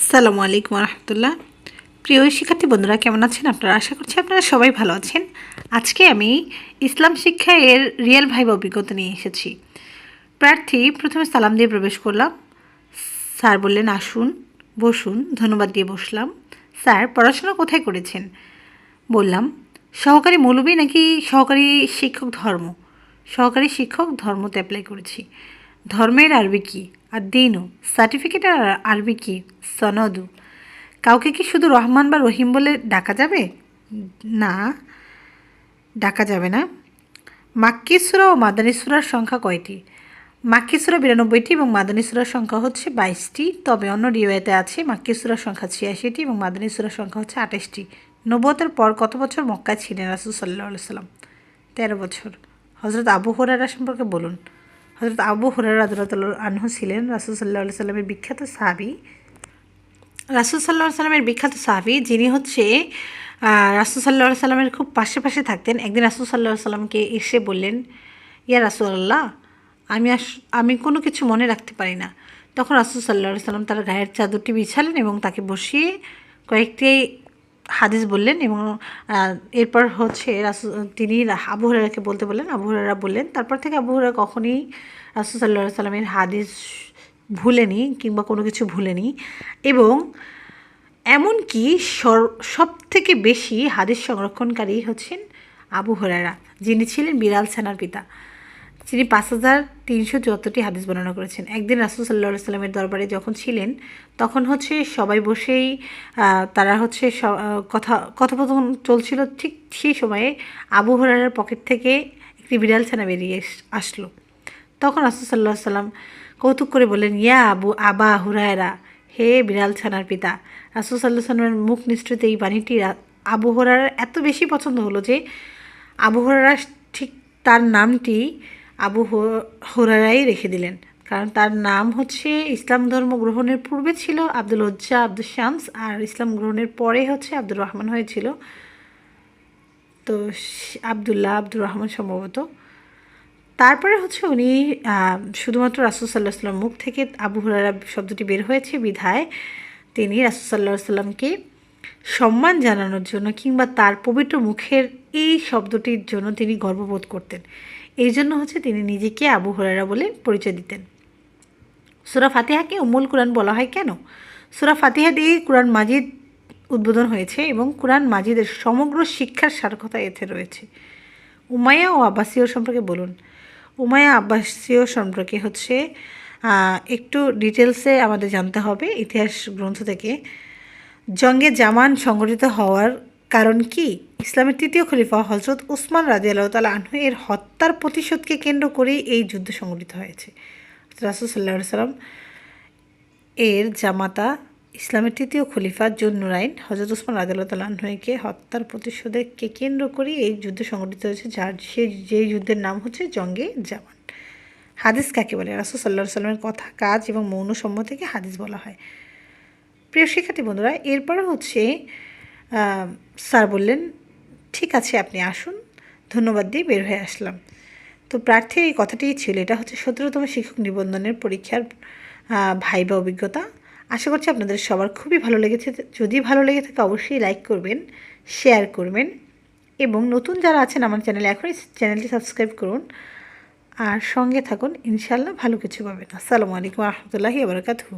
আসসালামু আলাইকুম রহমতুল্লাহ প্রিয় শিক্ষার্থী বন্ধুরা, কেমন আছেন আপনারা? আশা করছি আপনারা সবাই ভালো আছেন। আজকে আমি ইসলাম শিক্ষা এর রিয়েল ভাইব অভিজ্ঞতা নিয়ে এসেছি। প্রার্থী, প্রথমে সালাম দিয়ে প্রবেশ করলাম। স্যার বললেন, আসুন, বসুন। ধন্যবাদ দিয়ে বসলাম। স্যার, পড়াশোনা কোথায় করেছেন? বললাম, সহকারী মৌলবী নাকি সহকারী শিক্ষক ধর্ম? সহকারী শিক্ষক ধর্মতে অ্যাপ্লাই করেছি। ধর্মের আরবি কি? আর দিনও সার্টিফিকেট আর আরবি কি? সনদু। কাউকে কি শুধু রহমান বা রহিম বলে ডাকা যাবে? না, ডাকা যাবে না। মাক্কিসুরা ও মাদানিসুরার সংখ্যা কয়টি? মাক্কিসুরা বিরানব্বইটি এবং মাদানিসুরার সংখ্যা হচ্ছে বাইশটি। তবে অন্য রিওয়ায়তে আছে মাক্কিসুরার সংখ্যা ছিয়াশিটি এবং মাদানিসুরার সংখ্যা হচ্ছে আঠাশটি। নব্বতের পর কত বছর মক্কায় ছিলেন রাসুল সাল্লাহ সাল্লাম তেরো বছর। হজরত আবু হরারা সম্পর্কে বলুন। হজরত আবু হরারা আদরাতুল্লাহ আনহু ছিলেন, রাসুল সাল্লাহ সাল্লামের বিখ্যাত সাহাবি। রাসুল সাল্লাহ সাল্লামের বিখ্যাত সাহাবি, যিনি হচ্ছে রাসুল সাল্লাহ সাল্লামের খুব পাশে পাশে থাকতেন। একদিন রাসুল সাল্লাহ সাল্লামকে এসে বললেন, ইয়া রাসুল্লাহ আমি আস, আমি কোনো কিছু মনে রাখতে পারি না। তখন রাসুল সাল্লাহ সাল্লাম তার গায়ের চাদরটি বিছালেন এবং তাকে বসিয়ে কয়েকটি হাদিস বললেন এবং এরপর হচ্ছে তিনি আবু হরাকে বলতে বললেন, আবু হরারা বললেন, তারপর থেকে আবু হরা কখনই রাসুল সাল্লাহ সাল্লামের হাদিস ভুলেনি কিংবা কোনো কিছু ভুলেনি এবং এমনকি সব থেকে বেশি হাদিস সংরক্ষণকারী হচ্ছেন আবু হরারা যিনি ছিলেন বিড়াল সেনার পিতা। তিনি পাঁচ হাজার তিনশো চুয়াত্তরটি হাদিস বর্ণনা করেছেন। একদিন রাসুল সাল্লাহ সাল্লামের দরবারে যখন ছিলেন, তখন হচ্ছে সবাই বসেই তারা হচ্ছে কথা, কথোপকথন চলছিল ঠিক সেই সময়ে আবু হরার পকেট থেকে একটি বিড়াল ছানা বেরিয়ে আসলো। তখন রাসুল সাল্লাহ সাল্লাম কৌতুক করে বললেন, ইয়া আবু, আবা হুরায়রা, হে বিড়াল ছানার পিতা। রাসুল সাল্লাহ সাল্লামের মুখ নিষ্ঠুতে এই বাণীটি আবু হরার এত বেশি পছন্দ হলো যে, আবু হরারা ঠিক তার নামটি আবু হোরারাই রেখে দিলেন। কারণ তার নাম হচ্ছে ইসলাম ধর্ম গ্রহণের পূর্বে ছিল আব্দুল উজ্জা আব্দুল শামস, আর ইসলাম গ্রহণের পরে হচ্ছে আব্দুর রহমান হয়েছিল। তো আবদুল্লাহ আব্দুর রহমান সম্ভবত। তারপরে হচ্ছে উনি শুধুমাত্র রাসুল সাল্লাহ সাল্লাম মুখ থেকে আবু হুরারা শব্দটি বের হয়েছে বিধায় তিনি রাসুল সাল্লাহ সাল্লামকে সম্মান জানানোর জন্য কিংবা তার পবিত্র মুখের এই শব্দটির জন্য তিনি গর্ববোধ করতেন। এই জন্য হচ্ছে তিনি নিজেকে আবু হরারা বলে পরিচয় দিতেন। সুরা ফাতিহাকে উমুল কোরআন বলা হয় কেন? সুরা ফাতিহা দিয়ে কোরআন মাজিদ উদ্বোধন হয়েছে এবং কোরআন মাজিদের সমগ্র শিক্ষার সার্থকতা এতে রয়েছে। উমায়া ও আব্বাসীয় সম্পর্কে বলুন। উমায়া আব্বাসীয় সম্পর্কে হচ্ছে একটু ডিটেলসে আমাদের জানতে হবে ইতিহাস গ্রন্থ থেকে। জঙ্গে জামান সংগঠিত হওয়ার কারণ কি? ইসলামের তৃতীয় খলিফা হজরত উসমান রাজি আল্লাহ তালা আনহু এর হত্যার প্রতিশোধকে কেন্দ্র করেই এই যুদ্ধ সংগঠিত হয়েছে। রাসুল সাল্লাহ সাল্লাম এর জামাতা ইসলামের তৃতীয় খলিফা জুন্নুরাইন হজরত উসমান রাজিয়াল্লাহ তালাহকে হত্যার প্রতিশোধকে কেন্দ্র করেই এই যুদ্ধ সংগঠিত হয়েছে, যার সে যেই যুদ্ধের নাম হচ্ছে জঙ্গে জামান। হাদিস কাকে বলে? রাসুল সাল্লাহ সাল্লামের কথা, কাজ এবং মৌন সম্মত থেকে হাদিস বলা হয়। প্রিয় শিক্ষার্থী বন্ধুরা, এরপরে হচ্ছে স্যার বললেন, ঠিক আছে, আপনি আসুন। ধন্যবাদ দিয়ে বের হয়ে আসলাম। তো প্রার্থীর এই কথাটিই ছিল। এটা হচ্ছে সতেরোতম শিক্ষক নিবন্ধনের পরীক্ষার ভাইবা অভিজ্ঞতা। আশা করছি আপনাদের সবার খুবই ভালো লেগেছে। যদি ভালো লেগে থাকে, অবশ্যই লাইক করবেন শেয়ার করবেন এবং নতুন যারা আছেন আমার চ্যানেলে এখনই চ্যানেলটি সাবস্ক্রাইব করুন। আর সঙ্গে থাকুন ইনশাল্লাহ ভালো কিছু পাবেন। আসসালামু আলাইকুম রহমতুল্লাহি আবরকাতু